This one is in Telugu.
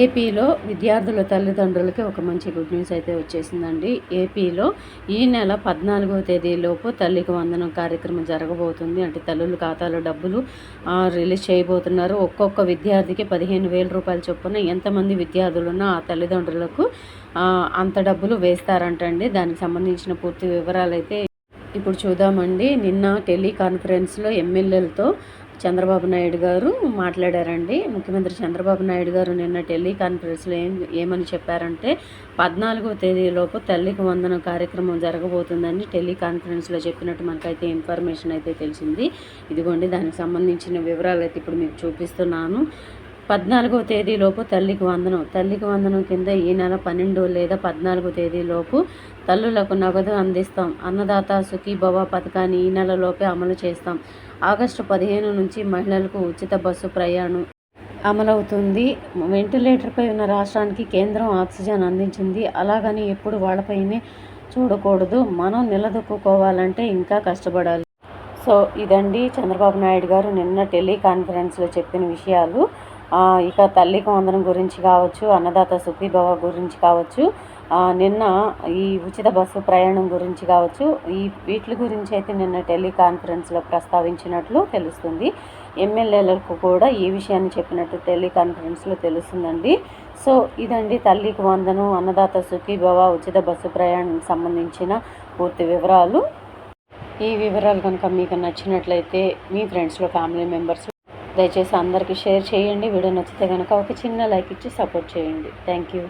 ఏపీలో విద్యార్థుల తల్లిదండ్రులకి ఒక మంచి గుడ్ న్యూస్ అయితే వచ్చేసిందండి. ఏపీలో ఈ నెల పద్నాలుగో తేదీలోపు తల్లికి వందనం కార్యక్రమం జరగబోతుంది. అంటే తల్లుల ఖాతాలో డబ్బులు రిలీజ్ చేయబోతున్నారు. ఒక్కొక్క విద్యార్థికి పదిహేను వేల రూపాయల చొప్పున ఎంతమంది విద్యార్థులున్నా ఆ తల్లిదండ్రులకు అంత డబ్బులు వేస్తారంటండి. దానికి సంబంధించిన పూర్తి వివరాలు అయితే ఇప్పుడు చూద్దామండి. నిన్న టెలికాన్ఫరెన్స్లో ఎమ్మెల్యేలతో చంద్రబాబు నాయుడు గారు మాట్లాడారండి. ముఖ్యమంత్రి చంద్రబాబు నాయుడు గారు నిన్న టెలికాన్ఫరెన్స్లో ఏం ఏమని చెప్పారంటే పద్నాలుగో తేదీలోపు తల్లికి వందన కార్యక్రమం జరగబోతుందని టెలికాన్ఫరెన్స్లో చెప్పినట్టు మనకైతే ఇన్ఫర్మేషన్ అయితే తెలిసింది. ఇదిగోండి దానికి సంబంధించిన వివరాలు అయితే ఇప్పుడు మీకు చూపిస్తున్నాను. పద్నాలుగో తేదీలోపు తల్లికి వందనం. తల్లికి వందనం కింద ఈ నెల పన్నెండు లేదా పద్నాలుగో తేదీలోపు తల్లులకు నగదు అందిస్తాం. అన్నదాత సుఖీభవ పథకాన్ని ఈ నెలలోపే అమలు చేస్తాం. ఆగస్టు పదిహేను నుంచి మహిళలకు ఉచిత బస్సు ప్రయాణం అమలవుతుంది. వెంటిలేటర్పై ఉన్న రాష్ట్రానికి కేంద్రం ఆక్సిజన్ అందించింది. అలాగని ఎప్పుడు వాళ్ళపైనే చూడకూడదు. మనం నిలదొక్కుకోవాలంటే ఇంకా కష్టపడాలి. సో ఇదండి చంద్రబాబు నాయుడు గారు నిన్న టెలికాన్ఫరెన్స్లో చెప్పిన విషయాలు. ఇక తల్లికి వందనం గురించి కావచ్చు అన్నదాత సుఖీభవ గురించి కావచ్చు నిన్న ఈ ఉచిత బస్సు ప్రయాణం గురించి కావచ్చు ఈ వీటి గురించి అయితే నిన్న టెలికాన్ఫరెన్స్లో ప్రస్తావించినట్లు తెలుస్తుంది. ఎమ్మెల్యేలకు కూడా ఈ విషయాన్ని చెప్పినట్టు టెలికాన్ఫరెన్స్లో తెలుస్తుందండి. సో ఇదండి తల్లికి వందనం అన్నదాత సుఖీభవ ఉచిత బస్సు ప్రయాణం సంబంధించిన పూర్తి వివరాలు. ఈ వివరాలు కనుక మీకు నచ్చినట్లయితే మీ ఫ్రెండ్స్లో ఫ్యామిలీ మెంబర్స్ దయచేసి అందరికీ షేర్ చేయండి. వీడియో నచ్చితే కనుక ఒక చిన్న లైక్ ఇచ్చి సపోర్ట్ చేయండి. Thank you.